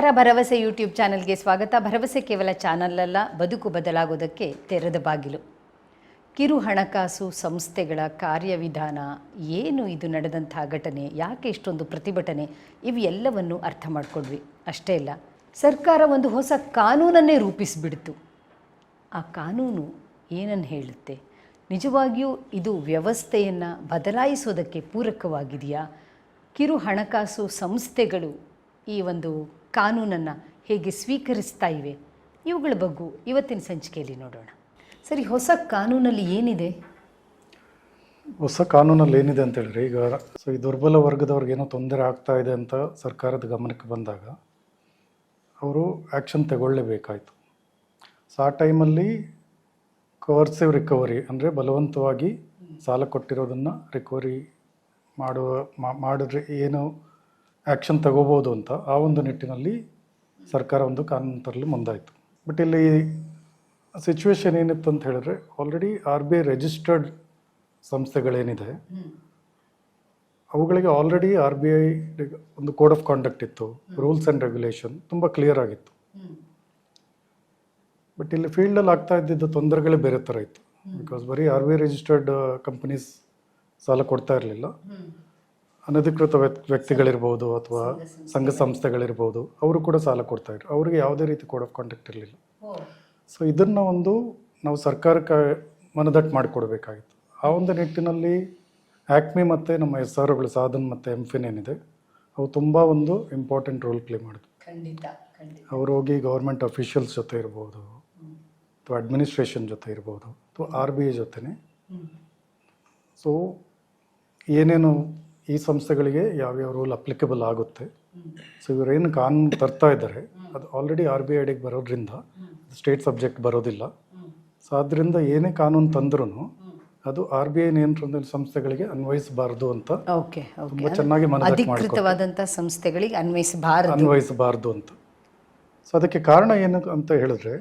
ನಮಸ್ಕಾರ ಭರವಸೆ ಯೂಟ್ಯೂಬ್ ಚಾನಲ್ಗೆ ಸ್ವಾಗತ. ಭರವಸೆ ಕೇವಲ ಚಾನಲ್ ಅಲ್ಲ ಬದುಕು ಬದಲಾಗೋದಕ್ಕೆ ತೆರೆದ ಬಾಗಿಲು. ಕಿರು ಹಣಕಾಸು ಸಂಸ್ಥೆಗಳ ಕಾರ್ಯವಿಧಾನ, ಏನು ಇದು ನಡೆದಂತಹ ಘಟನೆ, ಯಾಕೆ ಇಷ್ಟೊಂದು ಪ್ರತಿಭಟನೆ, ಇವೆಲ್ಲವನ್ನು ಅರ್ಥ ಮಾಡಿಕೊಂಡ್ವಿ. ಅಷ್ಟೇ ಇಲ್ಲ ಸರ್ಕಾರ ಒಂದು ಹೊಸ ಕಾನೂನನ್ನೇ ರೂಪಿಸಿಬಿಡ್ತು. ಆ ಕಾನೂನು ಏನನ್ನು ಹೇಳುತ್ತೆ? ನಿಜವಾಗಿಯೂ ಇದು ವ್ಯವಸ್ಥೆಯನ್ನು ಬದಲಾಯಿಸೋದಕ್ಕೆ ಪೂರಕವಾಗಿದೆಯಾ? ಕಿರು ಹಣಕಾಸು ಸಂಸ್ಥೆಗಳು ಈ ಒಂದು ಕಾನೂನನ್ನು ಹೇಗೆ ಸ್ವೀಕರಿಸ್ತಾ ಇವೆ? ಇವುಗಳ ಬಗ್ಗೆ ಇವತ್ತಿನ ಸಂಚಿಕೆಯಲ್ಲಿ ನೋಡೋಣ. ಸರಿ, ಹೊಸ ಕಾನೂನಲ್ಲಿ ಏನಿದೆ? ಹೊಸ ಕಾನೂನಲ್ಲಿ ಏನಿದೆ ಅಂತ ಹೇಳಿದ್ರೆ, ಈಗ ಸೊ ಈ ದುರ್ಬಲ ವರ್ಗದವ್ರಿಗೆ ಏನೋ ತೊಂದರೆ ಆಗ್ತಾ ಇದೆ ಅಂತ ಸರ್ಕಾರದ ಗಮನಕ್ಕೆ ಬಂದಾಗ, ಅವರು ಆ್ಯಕ್ಷನ್ ತಗೊಳ್ಳೇಬೇಕಾಯಿತು. ಸೊ ಆ ಟೈಮಲ್ಲಿ ಕವರ್ಸಿವ್ ರಿಕವರಿ ಅಂದರೆ ಬಲವಂತವಾಗಿ ಸಾಲ ಕೊಟ್ಟಿರೋದನ್ನು ರಿಕವರಿ ಮಾಡುವ ಮಾಡಿದ್ರೆ ಏನು ಆ್ಯಕ್ಷನ್ ತಗೋಬೋದು ಅಂತ ಆ ಒಂದು ನಿಟ್ಟಿನಲ್ಲಿ ಸರ್ಕಾರ ಒಂದು ಕಾನೂನು ತರಲು ಮುಂದಾಯಿತು. ಬಟ್ ಇಲ್ಲಿ ಸಿಚುವೇಶನ್ ಏನಿತ್ತು ಅಂತ ಹೇಳಿದ್ರೆ already R B I registered ಸಂಸ್ಥೆಗಳೇನಿದೆ. ಅವುಗಳಿಗೆ ಆಲ್ರೆಡಿ ಆರ್ ಬಿ ಐ ಒಂದು ಕೋಡ್ ಆಫ್ ಕಾಂಡಕ್ಟ್ ಇತ್ತು. ರೂಲ್ಸ್ ಆ್ಯಂಡ್ ರೆಗ್ಯುಲೇಷನ್ ತುಂಬ ಕ್ಲಿಯರ್ ಆಗಿತ್ತು. ಬಟ್ ಇಲ್ಲಿ ಫೀಲ್ಡಲ್ಲಿ ಆಗ್ತಾ ಇದ್ದಿದ್ದ ತೊಂದರೆಗಳೇ ಬೇರೆ ಥರ ಇತ್ತು. ಬಿಕಾಸ್ ಬರೀ R B I registered companies ಸಾಲ ಕೊಡ್ತಾ ಇರಲಿಲ್ಲ. ಅನಧಿಕೃತ ವ್ಯಕ್- ವ್ಯಕ್ತಿಗಳಿರ್ಬೋದು ಅಥವಾ ಸಂಘ ಸಂಸ್ಥೆಗಳಿರ್ಬೋದು ಅವರು ಕೂಡ ಸಾಲ ಕೊಡ್ತಾ ಇದ್ರು. ಅವರಿಗೆ ಯಾವುದೇ ರೀತಿ ಕೋಡ್ ಆಫ್ ಕಾಂಡಕ್ಟ್ ಇರಲಿಲ್ಲ. ಸೊ ಇದನ್ನು ಒಂದು ನಾವು ಸರ್ಕಾರಕ್ಕೆ ಮನದಟ್ಟು ಮಾಡಿಕೊಡ್ಬೇಕಾಗಿತ್ತು. ಆ ಒಂದು ನಿಟ್ಟಿನಲ್ಲಿ ಆ್ಯಕ್ಮಿ ಮತ್ತು ನಮ್ಮ ಎಸ್ ಆರ್ಗಳು ಸಾಧನ್ ಮತ್ತು ಎಂಫಿನ್ ಏನಿದೆ ಅವು ತುಂಬ ಒಂದು ಇಂಪಾರ್ಟೆಂಟ್ ರೋಲ್ ಪ್ಲೇ ಮಾಡಿದ್ವು. ಅವ್ರು ಖಂಡಿತ. ಅವರು ಹೋಗಿ ಗೌರ್ಮೆಂಟ್ ಅಫಿಷಿಯಲ್ಸ್ ಜೊತೆ ಇರ್ಬೋದು ಅಥವಾ ಅಡ್ಮಿನಿಸ್ಟ್ರೇಷನ್ ಜೊತೆ ಇರ್ಬೋದು ಅಥವಾ ಆರ್ ಬಿ ಐ ಜೊತೆನೆ. ಸೊ ಏನೇನು ಈ ಸಂಸ್ಥೆಗಳಿಗೆ ಯಾವ್ಯಾವ ರೂಲ್ ಅಪ್ಲಿಕಬಲ್ ಆಗುತ್ತೆ. ಸೊ ಇವರೇನು ಕಾನೂನು ತರ್ತಾ ಇದ್ದಾರೆ ಅದು ಆಲ್ರೆಡಿ ಆರ್ ಬಿ ಐಡಿಗೆ ಬರೋದ್ರಿಂದ ಸ್ಟೇಟ್ ಸಬ್ಜೆಕ್ಟ್ ಬರೋದಿಲ್ಲ. ಸೊ ಆದ್ದರಿಂದ ಏನೇ ಕಾನೂನು ತಂದ್ರೂ ಅದು ಆರ್ ಬಿ ಐ ನಿಯಂತ್ರಣ ಸಂಸ್ಥೆಗಳಿಗೆ ಅನ್ವಯಿಸಬಾರದು ಅಂತ ಓಕೆ ತುಂಬ ಚೆನ್ನಾಗಿ ಅಧಿಕೃತವಾದಂಥ ಸಂಸ್ಥೆಗಳಿಗೆ ಅನ್ವಯಿಸಬಾರದು. ಅನ್ವಯಿಸಬಾರದು ಅಂತ. ಸೊ ಅದಕ್ಕೆ ಕಾರಣ ಏನು ಅಂತ ಹೇಳಿದ್ರೆ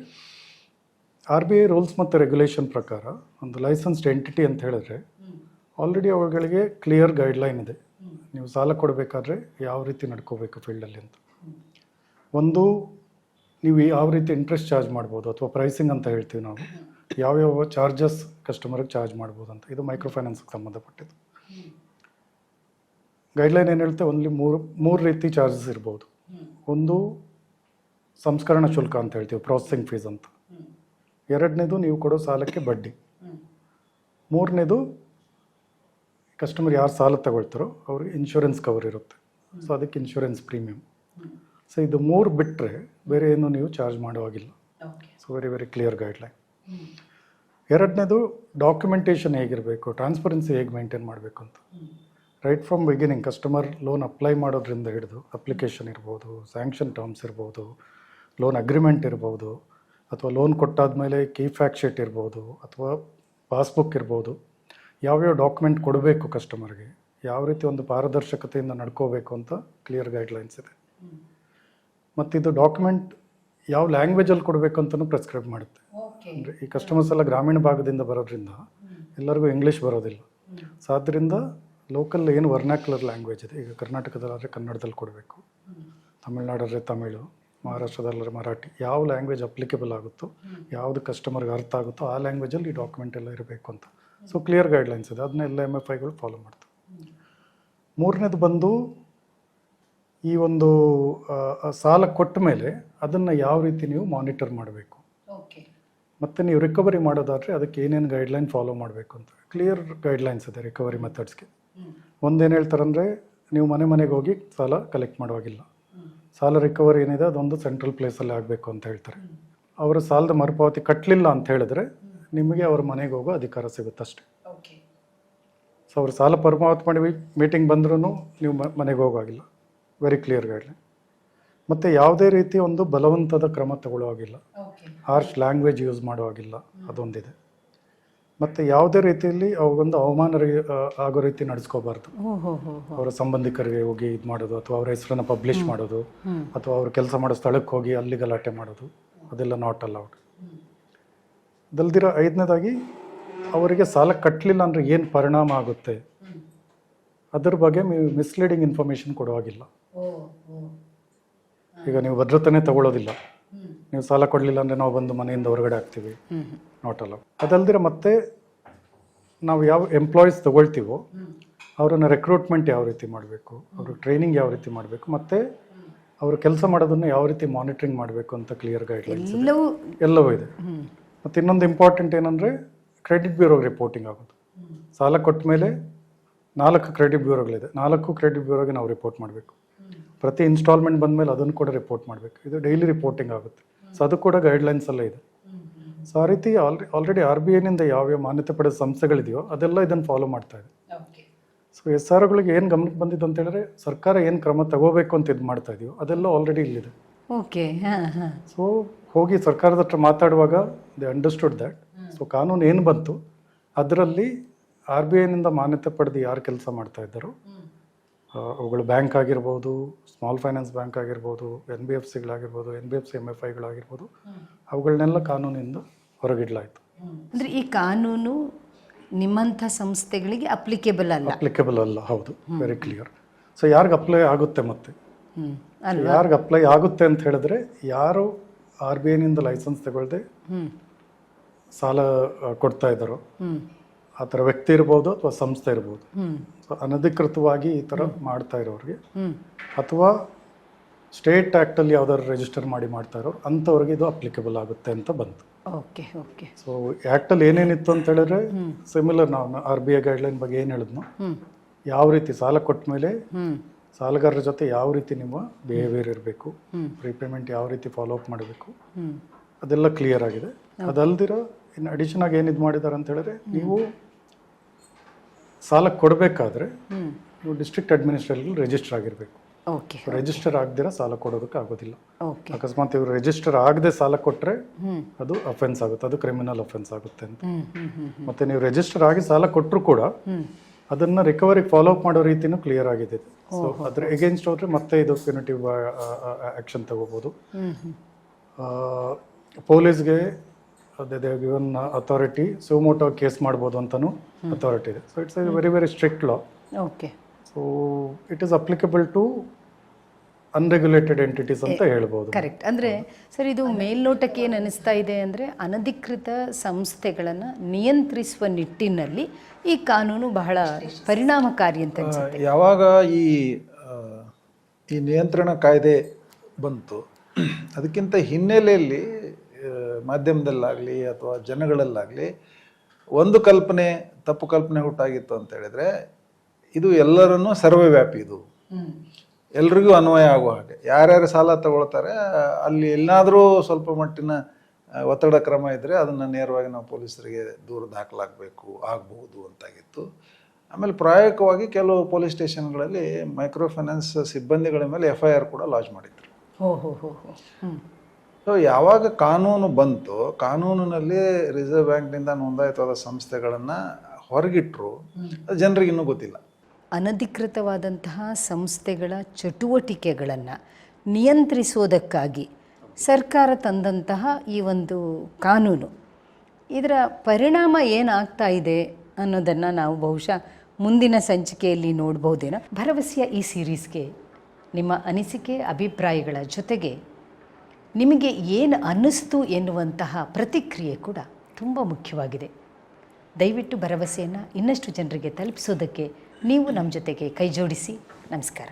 ಆರ್ ಬಿ ಐ ರೂಲ್ಸ್ ಮತ್ತು ರೆಗ್ಯುಲೇಷನ್ ಪ್ರಕಾರ ಒಂದು ಲೈಸೆನ್ಸ್ಡ್ ಎಂಟಿಟಿ ಅಂತ ಹೇಳಿದ್ರೆ ಆಲ್ರೆಡಿ ಅವುಗಳಿಗೆ ಕ್ಲಿಯರ್ ಗೈಡ್ಲೈನ್ ಇದೆ. ನೀವು ಸಾಲ ಕೊಡಬೇಕಾದ್ರೆ ಯಾವ ರೀತಿ ನಡ್ಕೋಬೇಕು ಫೀಲ್ಡಲ್ಲಿ ಅಂತ. ಒಂದು, ನೀವು ಯಾವ ರೀತಿ ಇಂಟ್ರೆಸ್ಟ್ ಚಾರ್ಜ್ ಮಾಡ್ಬೋದು ಅಥವಾ ಪ್ರೈಸಿಂಗ್ ಅಂತ ಹೇಳ್ತೀವಿ ನಾವು, ಯಾವ್ಯಾವ ಚಾರ್ಜಸ್ ಕಸ್ಟಮರ್ಗೆ ಚಾರ್ಜ್ ಮಾಡ್ಬೋದು ಅಂತ. ಇದು ಮೈಕ್ರೋ ಫೈನಾನ್ಸ್ಗೆ ಸಂಬಂಧಪಟ್ಟಿದ್ದು. ಗೈಡ್ಲೈನ್ ಏನು ಹೇಳುತ್ತೆ ಓನ್ಲಿ ಮೂರು ಮೂರು ರೀತಿ ಚಾರ್ಜಸ್ ಇರ್ಬೋದು. ಒಂದು, ಸಂಸ್ಕರಣ ಶುಲ್ಕ ಅಂತ ಹೇಳ್ತೀವಿ ಪ್ರಾಸೆಸಿಂಗ್ ಫೀಸ್ ಅಂತ. ಎರಡನೇದು ನೀವು ಕೊಡೋ ಸಾಲಕ್ಕೆ ಬಡ್ಡಿ. ಮೂರನೇದು ಕಸ್ಟಮರ್ ಯಾರು ಸಾಲ ತಗೊಳ್ತಾರೋ ಅವ್ರಿಗೆ ಇನ್ಶೂರೆನ್ಸ್ ಕವರ್ ಇರುತ್ತೆ. ಸೊ ಅದಕ್ಕೆ ಇನ್ಶೂರೆನ್ಸ್ ಪ್ರೀಮಿಯಮ್ ಸೊ ಇದು ಮೂರು ಬಿಟ್ಟರೆ ಬೇರೆ ಏನು ನೀವು charge ಮಾಡುವಾಗಿಲ್ಲ so very very clear guideline ಎರಡನೇದು ಡಾಕ್ಯುಮೆಂಟೇಷನ್ ಹೇಗಿರಬೇಕು ಟ್ರಾನ್ಸ್ಪರೆನ್ಸಿ ಹೇಗೆ ಮೇಂಟೈನ್ ಮಾಡಬೇಕು ಅಂತ. Right from beginning customer loan apply ಮಾಡೋದ್ರಿಂದ ಹಿಡಿದು ಅಪ್ಲಿಕೇಶನ್ ಇರ್ಬೋದು ಸ್ಯಾಂಕ್ಷನ್ ಟರ್ಮ್ಸ್ ಇರ್ಬೋದು ಲೋನ್ ಅಗ್ರಿಮೆಂಟ್ ಇರ್ಬೋದು ಅಥವಾ ಲೋನ್ ಕೊಟ್ಟಾದಮೇಲೆ ಕೀ ಫ್ಯಾಕ್ಟ್ ಶೀಟ್ ಇರ್ಬೋದು ಅಥವಾ ಪಾಸ್ಬುಕ್ ಇರ್ಬೋದು ಯಾವ್ಯಾವ ಡಾಕ್ಯುಮೆಂಟ್ ಕೊಡಬೇಕು ಕಸ್ಟಮರ್ಗೆ ಯಾವ ರೀತಿ ಒಂದು ಪಾರದರ್ಶಕತೆಯಿಂದ ನಡ್ಕೋಬೇಕು ಅಂತ ಕ್ಲಿಯರ್ ಗೈಡ್ಲೈನ್ಸ್ ಇದೆ. ಮತ್ತು ಇದು ಡಾಕ್ಯುಮೆಂಟ್ ಯಾವ ಲ್ಯಾಂಗ್ವೇಜಲ್ಲಿ ಕೊಡಬೇಕು ಅಂತಲೂ ಪ್ರಿಸ್ಕ್ರೈಬ್ ಮಾಡುತ್ತೆ. ಅಂದರೆ ಈ ಕಸ್ಟಮರ್ಸ್ ಎಲ್ಲ ಗ್ರಾಮೀಣ ಭಾಗದಿಂದ ಬರೋದ್ರಿಂದ ಎಲ್ಲರಿಗೂ ಇಂಗ್ಲೀಷ್ ಬರೋದಿಲ್ಲ. ಸೊ ಆದ್ದರಿಂದ ಲೋಕಲ್ ಏನು ವರ್ನಾಕ್ಯುಲರ್ ಲ್ಯಾಂಗ್ವೇಜ್ ಇದೆ ಈಗ ಕರ್ನಾಟಕದಲ್ಲಾದರೆ ಕನ್ನಡದಲ್ಲಿ ಕೊಡಬೇಕು. ತಮಿಳ್ನಾಡಾದರೆ ತಮಿಳು. ಮಹಾರಾಷ್ಟ್ರದಲ್ಲಾದ್ರೆ ಮರಾಠಿ ಯಾವ ಲ್ಯಾಂಗ್ವೇಜ್ ಅಪ್ಲಿಕೇಬಲ್ ಆಗುತ್ತೋ ಯಾವುದು ಕಸ್ಟಮರ್ಗೆ ಅರ್ಥ ಆಗುತ್ತೋ ಆ ಲ್ಯಾಂಗ್ವೇಜಲ್ಲಿ ಈ ಡಾಕ್ಯುಮೆಂಟ್ ಎಲ್ಲ ಇರಬೇಕು ಅಂತ. ಸೊ ಕ್ಲಿಯರ್ ಗೈಡ್ಲೈನ್ಸ್ ಇದೆ. ಅದನ್ನೆಲ್ಲ ಎಂ ಎಫ್ ಐಗಳು ಫಾಲೋ ಮಾಡ್ತವೆ. ಮೂರನೇದು ಬಂದು ಈ ಒಂದು ಸಾಲ ಕೊಟ್ಟ ಮೇಲೆ ಅದನ್ನು ಯಾವ ರೀತಿ ನೀವು ಮಾನಿಟರ್ ಮಾಡಬೇಕು? ಓಕೆ ಮತ್ತು ನೀವು ರಿಕವರಿ ಮಾಡೋದಾದರೆ ಅದಕ್ಕೆ ಏನೇನು ಗೈಡ್ಲೈನ್ ಫಾಲೋ ಮಾಡಬೇಕು ಅಂತ. ಕ್ಲಿಯರ್ ಗೈಡ್ಲೈನ್ಸ್ ಇದೆ ರಿಕವರಿ ಮೆಥಡ್ಸ್ಗೆ ಒಂದೇನು ಹೇಳ್ತಾರಂದರೆ ನೀವು ಮನೆ ಮನೆಗೆ ಹೋಗಿ ಸಾಲ ಕಲೆಕ್ಟ್ ಮಾಡುವಾಗಿಲ್ಲ. ಸಾಲ ರಿಕವರಿ ಏನಿದೆ ಅದೊಂದು ಸೆಂಟ್ರಲ್ ಪ್ಲೇಸಲ್ಲಿ ಆಗಬೇಕು ಅಂತ ಹೇಳ್ತಾರೆ. ಅವರು ಸಾಲದ ಮರುಪಾವತಿ ಕಟ್ಟಲಿಲ್ಲ ಅಂತ ಹೇಳಿದ್ರೆ ನಿಮಗೆ ಅವ್ರ ಮನೆಗೆ ಹೋಗೋ ಅಧಿಕಾರ ಸಿಗುತ್ತೆ ಅಷ್ಟೇ. ಸೊ ಅವ್ರು ಸಾಲ ಮರುಪಾವತಿ ಮಾಡಿ ಮೀಟಿಂಗ್ ಬಂದ್ರೂ ನೀವು ಮನೆಗೆ ಹೋಗೋಗಿಲ್ಲ. ವೆರಿ ಕ್ಲಿಯರ್ ಗೈಡ್ಲೈನ್ ಮತ್ತು ಯಾವುದೇ ರೀತಿ ಒಂದು ಬಲವಂತದ ಕ್ರಮ ತಗೊಳ್ಳೋ ಹಾಗಿಲ್ಲ ಹಾರ್ಶ್ ಲ್ಯಾಂಗ್ವೇಜ್ ಯೂಸ್ ಮಾಡೋ ಹಾಗಿಲ್ಲ ಅದೊಂದಿದೆ. ಮತ್ತು ಯಾವುದೇ ರೀತಿಯಲ್ಲಿ ಅವಗೊಂದು ಅವಮಾನ ಆಗೋ ರೀತಿ ನಡೆಸ್ಕೋಬಾರ್ದು. ಅವರ ಸಂಬಂಧಿಕರಿಗೆ ಹೋಗಿ ಇದು ಮಾಡೋದು ಅಥವಾ ಅವರ ಹೆಸರನ್ನು ಪಬ್ಲಿಷ್ ಮಾಡೋದು ಅಥವಾ ಅವರು ಕೆಲಸ ಮಾಡೋ ಸ್ಥಳಕ್ಕೆ ಹೋಗಿ ಅಲ್ಲಿ ಗಲಾಟೆ ಮಾಡೋದು ಅದೆಲ್ಲ ನಾಟ್ ಅಲೌಡ್ ಅದಲ್ದಿರ ಐದನೇದಾಗಿ ಅವರಿಗೆ ಸಾಲ ಕಟ್ಟಲಿಲ್ಲ ಅಂದರೆ ಏನು ಪರಿಣಾಮ ಆಗುತ್ತೆ? ಅದ್ರ ಬಗ್ಗೆ ಮಿಸ್ಲೀಡಿಂಗ್ ಇನ್ಫಾರ್ಮೇಷನ್ ಕೊಡುವಾಗಿಲ್ಲ. ಈಗ ನೀವು ಭದ್ರತೆನೇ ತಗೊಳ್ಳೋದಿಲ್ಲ. ನೀವು ಸಾಲ ಕೊಡಲಿಲ್ಲ ಅಂದರೆ ನಾವು ಬಂದು ಮನೆಯಿಂದ ಹೊರಗಡೆ ಆಗ್ತೀವಿ ನಾಟ್ ಅಲ್ಲ. ಅದಲ್ದಿರ ಮತ್ತೆ ನಾವು ಯಾವ ಎಂಪ್ಲಾಯೀಸ್ ತಗೊಳ್ತೀವೋ ಅವರನ್ನು ರೆಕ್ರೂಟ್ಮೆಂಟ್ ಯಾವ ರೀತಿ ಮಾಡಬೇಕು ಅವ್ರ ಟ್ರೈನಿಂಗ್ ಯಾವ ರೀತಿ ಮಾಡಬೇಕು ಮತ್ತು ಅವರು ಕೆಲಸ ಮಾಡೋದನ್ನು ಯಾವ ರೀತಿ ಮಾನಿಟ್ರಿಂಗ್ ಮಾಡಬೇಕು ಅಂತ ಕ್ಲಿಯರ್ ಗೈಡ್ಲೈನ್ಸ್ ಎಲ್ಲವೂ ಎಲ್ಲವೂ ಇದೆ. ಮತ್ತು ಇನ್ನೊಂದು ಇಂಪಾರ್ಟೆಂಟ್ ಏನಂದರೆ ಕ್ರೆಡಿಟ್ ಬ್ಯೂರೋಗೆ ರಿಪೋರ್ಟಿಂಗ್ ಆಗೋದು. ಸಾಲ ಕೊಟ್ಟ ಮೇಲೆ ನಾಲ್ಕು ಕ್ರೆಡಿಟ್ ಬ್ಯೂರೋಗಳಿದೆ ನಾಲ್ಕು ಕ್ರೆಡಿಟ್ ಬ್ಯೂರೋಗೆ ನಾವು ರಿಪೋರ್ಟ್ ಮಾಡಬೇಕು. ಪ್ರತಿ ಇನ್ಸ್ಟಾಲ್ಮೆಂಟ್ ಬಂದಮೇಲೆ ಅದನ್ನು ಕೂಡ ರಿಪೋರ್ಟ್ ಮಾಡಬೇಕು. ಇದು ಡೈಲಿ ರಿಪೋರ್ಟಿಂಗ್ ಆಗುತ್ತೆ. ಸೊ ಅದು ಕೂಡ ಗೈಡ್ಲೈನ್ಸ್ ಎಲ್ಲ ಇದೆ. ಸೊ ಆ ರೀತಿ ಆಲ್ರೆ ಆಲ್ರೆಡಿ ಆರ್ ಬಿ ಐನಿಂದ ಯಾವ್ಯಾವ ಮಾನ್ಯತೆ ಪಡೆದ ಸಂಸ್ಥೆಗಳಿದೆಯೋ ಅದೆಲ್ಲ ಇದನ್ನು ಫಾಲೋ ಮಾಡ್ತಾ ಇದೆ. ಸೊ ಎಸ್ ಆರ್ಗಳಿಗೆ ಏನು ಗಮನಕ್ಕೆ ಬಂದಿದ್ದು ಅಂತ ಹೇಳಿದ್ರೆ ಸರ್ಕಾರ ಏನು ಕ್ರಮ ತಗೋಬೇಕು ಅಂತ ಇದು ಮಾಡ್ತಾ ಇದೆಯೋ ಅದೆಲ್ಲ ಆಲ್ರೆಡಿ ಇಲ್ಲಿದೆ. ಓಕೆ ಸೊ ಹೋಗಿ ಸರ್ಕಾರದ ಹತ್ರ ಮಾತಾಡುವಾಗ ದೇ ಅಂಡರ್ಸ್ಟುಡ್ ದ್ಯಾಟ್ ಸೊ ಕಾನೂನು ಏನು ಬಂತು ಅದರಲ್ಲಿ ಆರ್ ಬಿ ಐನಿಂದ ಮಾನ್ಯತೆ ಪಡೆದು ಯಾರು ಕೆಲಸ ಮಾಡ್ತಾ ಇದ್ದಾರೋ ಅವುಗಳು ಬ್ಯಾಂಕ್ ಆಗಿರ್ಬೋದು ಸ್ಮಾಲ್ ಫೈನಾನ್ಸ್ ಬ್ಯಾಂಕ್ ಆಗಿರ್ಬೋದು N B F ಸಿಗಳಾಗಿರ್ಬೋದು N B F C M F ಐಗಳಾಗಿರ್ಬೋದು ಅವುಗಳನ್ನೆಲ್ಲ ಕಾನೂನಿಂದ ಹೊರಗಿಡಲಾಯಿತು. ಅಂದರೆ ಈ ಕಾನೂನು ನಿಮ್ಮಂಥ ಸಂಸ್ಥೆಗಳಿಗೆ ಅಪ್ಲಿಕೇಬಲ್ ಅಲ್ಲ. ಅಪ್ಲಿಕೇಬಲ್ ಅಲ್ಲ ಹೌದು ವೆರಿ ಕ್ಲಿಯರ್ ಸೊ ಯಾರಿಗೆ ಅಪ್ಲೈ ಆಗುತ್ತೆ ಮತ್ತೆ? ಯಾರಿಗೆ ಅಪ್ಲೈ ಆಗುತ್ತೆ ಅಂತ ಹೇಳಿದ್ರೆ ಯಾರು ಆರ್ ಬಿ ಐನಿಂದ ಲೈಸೆನ್ಸ್ ತಗೊಳ್ಳದೆ ಸಾಲ ಕೊಡ್ತಾ ಇದ್ದಾರೋ ಆ ಥರ ವ್ಯಕ್ತಿ ಇರ್ಬೋದು ಅಥವಾ ಸಂಸ್ಥೆ ಇರ್ಬೋದು. ಸೊ ಅನಧಿಕೃತವಾಗಿ ಈ ಥರ ಮಾಡ್ತಾ ಇರೋರಿಗೆ. ಅಥವಾ ಸ್ಟೇಟ್ ಆ್ಯಕ್ಟಲ್ಲಿ ಯಾವ್ದಾದ್ರು ರಿಜಿಸ್ಟರ್ ಮಾಡಿ ಮಾಡ್ತಾ ಇರೋರು ಅಂಥವ್ರಿಗೆ ಇದು ಅಪ್ಲಿಕೇಬಲ್ ಆಗುತ್ತೆ ಅಂತ ಬಂತು. Okay okay. ಸೊ ಆ್ಯಕ್ಟಲ್ಲಿ ಏನೇನಿತ್ತು ಅಂತ ಹೇಳಿದ್ರೆ ಸಿಮಿಲರ್ ನಾವು ಆರ್ ಬಿ ಐ ಗೈಡ್ಲೈನ್ ಬಗ್ಗೆ ಏನು ಹೇಳಿದ್ನೋ ಯಾವ ರೀತಿ ಸಾಲ ಕೊಟ್ಟ ಮೇಲೆ ಸಾಲಗಾರರ ಜೊತೆ ಯಾವ ರೀತಿ ನಿಮ್ಮ ಬಿಹೇವಿಯರ್ ಇರಬೇಕು ರೀಪೇಮೆಂಟ್ ಪ್ರೀಪೇಮೆಂಟ್ ಯಾವ ರೀತಿ ಫಾಲೋ ಅಪ್ ಮಾಡಬೇಕು ಅದೆಲ್ಲ ಕ್ಲಿಯರ್ ಆಗಿದೆ. ಅದಲ್ದಿರೋ ಇನ್ನು ಅಡಿಷನ್ ಆಗಿ ಏನಿದು ಮಾಡಿದ್ದಾರೆ ಅಂತ ಹೇಳಿದ್ರೆ ನೀವು ಸಾಲ ಕೊಡಬೇಕಾದ್ರೆ ನೀವು ಡಿಸ್ಟ್ರಿಕ್ಟ್ ಅಡ್ಮಿನಿಸ್ಟ್ರೇಟರ್ ರಿಜಿಸ್ಟರ್ ಆಗಿರಬೇಕು. ಓಕೆ ರಿಜಿಸ್ಟರ್ ಆಗದಿರ ಸಾಲ ಕೊಡೋದಕ್ಕೆ ಆಗೋದಿಲ್ಲ. ಓಕೆ ಅಕಸ್ಮಾತ್ ಇವರು ರಿಜಿಸ್ಟರ್ ಆಗದೆ ಸಾಲ ಕೊಟ್ಟರೆ ಅದು ಅಫೆನ್ಸ್ ಆಗುತ್ತೆ ಅದು ಕ್ರಿಮಿನಲ್ ಅಫೆನ್ಸ್ ಆಗುತ್ತೆ ಅಂತ. ಮತ್ತೆ ನೀವು ರಿಜಿಸ್ಟರ್ ಆಗಿ ಸಾಲ ಕೊಟ್ಟರು ಕೂಡ ಅದನ್ನ ರಿಕವರಿ ಫಾಲೋ ಅಪ್ ಮಾಡೋ ರೀತಿನೂ ಕ್ಲಿಯರ್ ಆಗಿದೆ ಸೊ ಅದ್ರ ಎಗೇನ್ಸ್ಟ್ ಹೋದ್ರೆ ಮತ್ತೆ ಇದು ಪೆನಿಟಿವ್ ಆಕ್ಷನ್ ತಗೋಬಹುದು ಹ್ಞೂ ಹ್ಞೂ they've given authority suo motu case ಮಾಡ್ಬೋದು ಅಂತಲೂ ಅಥಾರಿಟಿ ಇದೆ. So it's a very very strict law okay so it is applicable to unregulated entities ಅಂತ ಹೇಳ್ಬೋದು. ಕರೆಕ್ಟ್ ಅಂದರೆ ಸರ್ ಇದು ಮೇಲ್ನೋಟಕ್ಕೆ ಏನು ಅನಿಸ್ತಾ ಇದೆ ಅಂದರೆ ಅನಧಿಕೃತ ಸಂಸ್ಥೆಗಳನ್ನು ನಿಯಂತ್ರಿಸುವ ನಿಟ್ಟಿನಲ್ಲಿ ಈ ಕಾನೂನು ಬಹಳ ಪರಿಣಾಮಕಾರಿ ಅಂತ ಅನ್ಸುತ್ತೆ. ಯಾವಾಗ ಈ ಈ ನಿಯಂತ್ರಣ ಕಾಯ್ದೆ ಬಂತು ಅದಕ್ಕಿಂತ ಹಿನ್ನೆಲೆಯಲ್ಲಿ ಮಾಧ್ಯಮದಲ್ಲಾಗಲಿ ಅಥವಾ ಜನಗಳಲ್ಲಾಗಲಿ ಒಂದು ಕಲ್ಪನೆ, ತಪ್ಪು ಕಲ್ಪನೆ ಹುಟ್ಟಾಗಿತ್ತು ಅಂತ ಹೇಳಿದ್ರೆ ಇದು ಎಲ್ಲರನ್ನೂ ಸರ್ವವ್ಯಾಪಿ ಇದು. ಎಲ್ರಿಗೂ ಅನ್ವಯ ಆಗುವ ಹಾಗೆ. ಯಾರ್ಯಾರು ಸಾಲ ತಗೊಳ್ತಾರೆ, ಅಲ್ಲಿ ಎಲ್ಲಾದರೂ ಸ್ವಲ್ಪ ಮಟ್ಟಿನ ಒತ್ತಡ ಕ್ರಮ ಇದ್ದರೆ ಅದನ್ನು ನೇರವಾಗಿ ನಾವು ಪೊಲೀಸರಿಗೆ ದೂರ ದಾಖಲಾಗಬೇಕು, ಆಗಬಹುದು ಅಂತಾಗಿತ್ತು. ಆಮೇಲೆ ಪ್ರಾಯೋಗಿಕವಾಗಿ ಕೆಲವು ಪೊಲೀಸ್ ಸ್ಟೇಷನ್ಗಳಲ್ಲಿ ಮೈಕ್ರೋ ಫೈನಾನ್ಸ್ ಸಿಬ್ಬಂದಿಗಳ ಮೇಲೆ ಎಫ್ ಐ ಆರ್ ಕೂಡ ಲಾಂಚ್ ಮಾಡಿದ್ರು. ಸೊ ಯಾವಾಗ ಕಾನೂನು ಬಂತು ಕಾನೂನಿನಲ್ಲಿ ರಿಸರ್ವ್ ಬ್ಯಾಂಕ್ನಿಂದ ನೋಂದಾಯಿತವಾದ ಸಂಸ್ಥೆಗಳನ್ನು ಹೊರಗಿಟ್ರು ಅದು ಜನರಿಗೆ ಇನ್ನೂ ಗೊತ್ತಿಲ್ಲ. ಅನಧಿಕೃತವಾದಂತಹ ಸಂಸ್ಥೆಗಳ ಚಟುವಟಿಕೆಗಳನ್ನು ನಿಯಂತ್ರಿಸೋದಕ್ಕಾಗಿ ಸರ್ಕಾರ ತಂದಂತಹ ಈ ಒಂದು ಕಾನೂನು. ಇದರ ಪರಿಣಾಮ ಏನಾಗ್ತಾ ಇದೆ ಅನ್ನೋದನ್ನು ನಾವು ಬಹುಶಃ ಮುಂದಿನ ಸಂಚಿಕೆಯಲ್ಲಿ ನೋಡ್ಬೋದೇನೋ ಭರವಸೆಯ ಈ ಸೀರೀಸ್ಗೆ ನಿಮ್ಮ ಅನಿಸಿಕೆ ಅಭಿಪ್ರಾಯಗಳ ಜೊತೆಗೆ ನಿಮಗೆ ಏನು ಅನ್ನಿಸ್ತು ಎನ್ನುವಂತಹ ಪ್ರತಿಕ್ರಿಯೆ ಕೂಡ ತುಂಬ ಮುಖ್ಯವಾಗಿದೆ. ದಯವಿಟ್ಟು ಭರವಸೆಯನ್ನು ಇನ್ನಷ್ಟು ಜನರಿಗೆ ತಲುಪಿಸೋದಕ್ಕೆ ನೀವು ನಮ್ಮ ಜೊತೆಗೆ ಕೈಜೋಡಿಸಿ ನಮಸ್ಕಾರ.